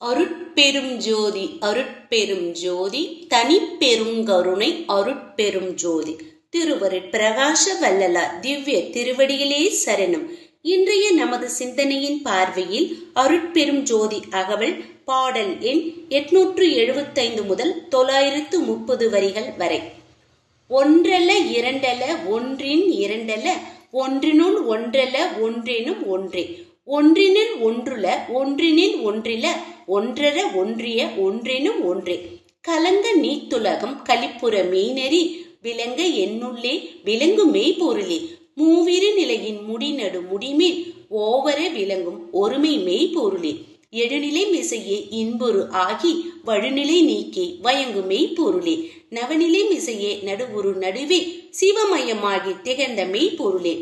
அருட்பெரும் ஜோதி அருட்பெரும் ஜோதி தனிப்பெருங்கருணை அருட்பெரும் ஜோதி திருவருட் பிரகாச வல்லலார் திவ்ய திருவடியிலே சரணம். இன்றைய நமது சிந்தனையின் பார்வையில் அருட்பெரும் ஜோதி அகவல் பாடல் எண் எட்நூற்று எழுபத்தைந்து முதல் தொள்ளாயிரத்து முப்பது வரிகள் வரை. ஒன்றல்ல இரண்டல ஒன்றின் இரண்டல ஒன்றினுள் ஒன்றல்ல ஒன்றெனும் ஒன்றே. ஒன்றினில் ஒன்றுல ஒன்றினில் ஒன்றில ஒன்றர ஒன்றிய ஒன்றினும் ஒன்றே. கலங்க நீத்துலகம் கலிப்புற மெய்நெறி விளங்க என்னுள்ளே விளங்கு மெய்பொருளே மூவிரு நிலையின் முடிநடு முடிமேல் ஓவர விளங்கும் ஒருமை மெய்பொருளே எழுநிலை மிசையே இன்பொரு ஆகி வழுநிலை நீக்கி வயங்கு மெய்ப்பொருளே. நவநிலை மிசையே நடுவுரு நடுவே சிவமயமாகி திகழ்ந்த மெய்ப்பொருளே.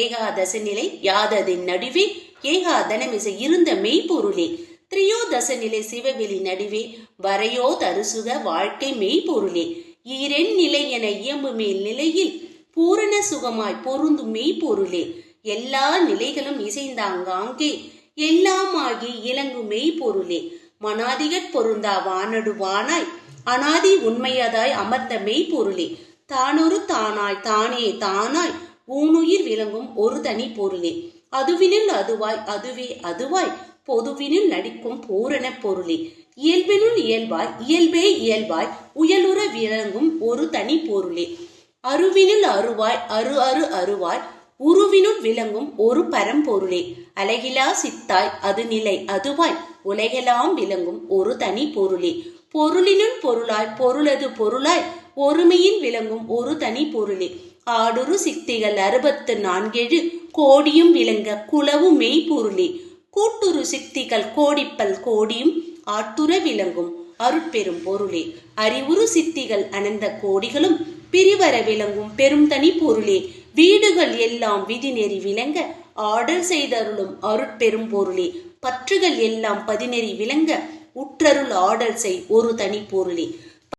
ஏகாதச நிலை யாததின் நடுவே ஏகாதனமிசை இருந்த மெய்ப்பொருளே. திரியோதச நிலை சிவவெளி நடுவே வரையோ தருசுக வாழ்க்கை மெய்ப்பொருளே. ஈரெண் நிலை என இயம்பு மேல் நிலையில் பூரண சுகமாய் பொருந்தும் மெய்ப்பொருளே. எல்லா நிலைகளும் இசைந்தாங்காங்கே எல்லாமாகி இலங்கும் மெய்ப்பொருளே. மனாதிகட் பொருந்தா வானடுவானாய் அனாதி உண்மையதாய் அமர்ந்த மெய்ப்பொருளே. தானொரு தானாய் தானே தானாய் ஊனுயிர் விளங்கும் ஒரு தனி பொருளே அதுவினில் அதுவாய் அதுவே அதுவாய் பொதுவினில் நடிக்கும் பூரண பொருளே. இயல்பினுள் இயல்பாய் இயல்பே இயல்பாய் உயலுற விளங்கும் ஒரு தனி பொருளே. அருவினில் அருவாய் அரு அரு அருவாய் உருவினுள் விளங்கும் ஒரு பரம்பொருளே அழகிலா சித்தாய் அது நிலை அதுவாய் உலகெல்லாம் விளங்கும் ஒரு தனி பொருளே. பொருளினுள் பொருளாய் பொருளது பொருளாய் ஒருமையில் விளங்கும் ஒரு தனி பொருளே. ஆடுரு சித்திகள் அறுபத்து நான்கேழு கோடியும் விளங்க குளவு மெய்ப்பொருளே கூட்டுரு சித்திகள் கோடிப்பல் கோடியும் ஆட்டுற விளங்கும் அருட்பெரும் பொருளே. அறிவுறு சித்திகள் அனந்த கோடிகளும் பிரிவர விளங்கும் பெரும் தனி பொருளே. வீடுகள் எல்லாம் விதிநெறி விளங்க ஆடல் செய்தருளும் அருட்பெரும் பொருளே. பற்றுகள் எல்லாம் பதிநெறி விளங்க உற்றருள் ஆடல் செய் ஒரு தனி பொருளே.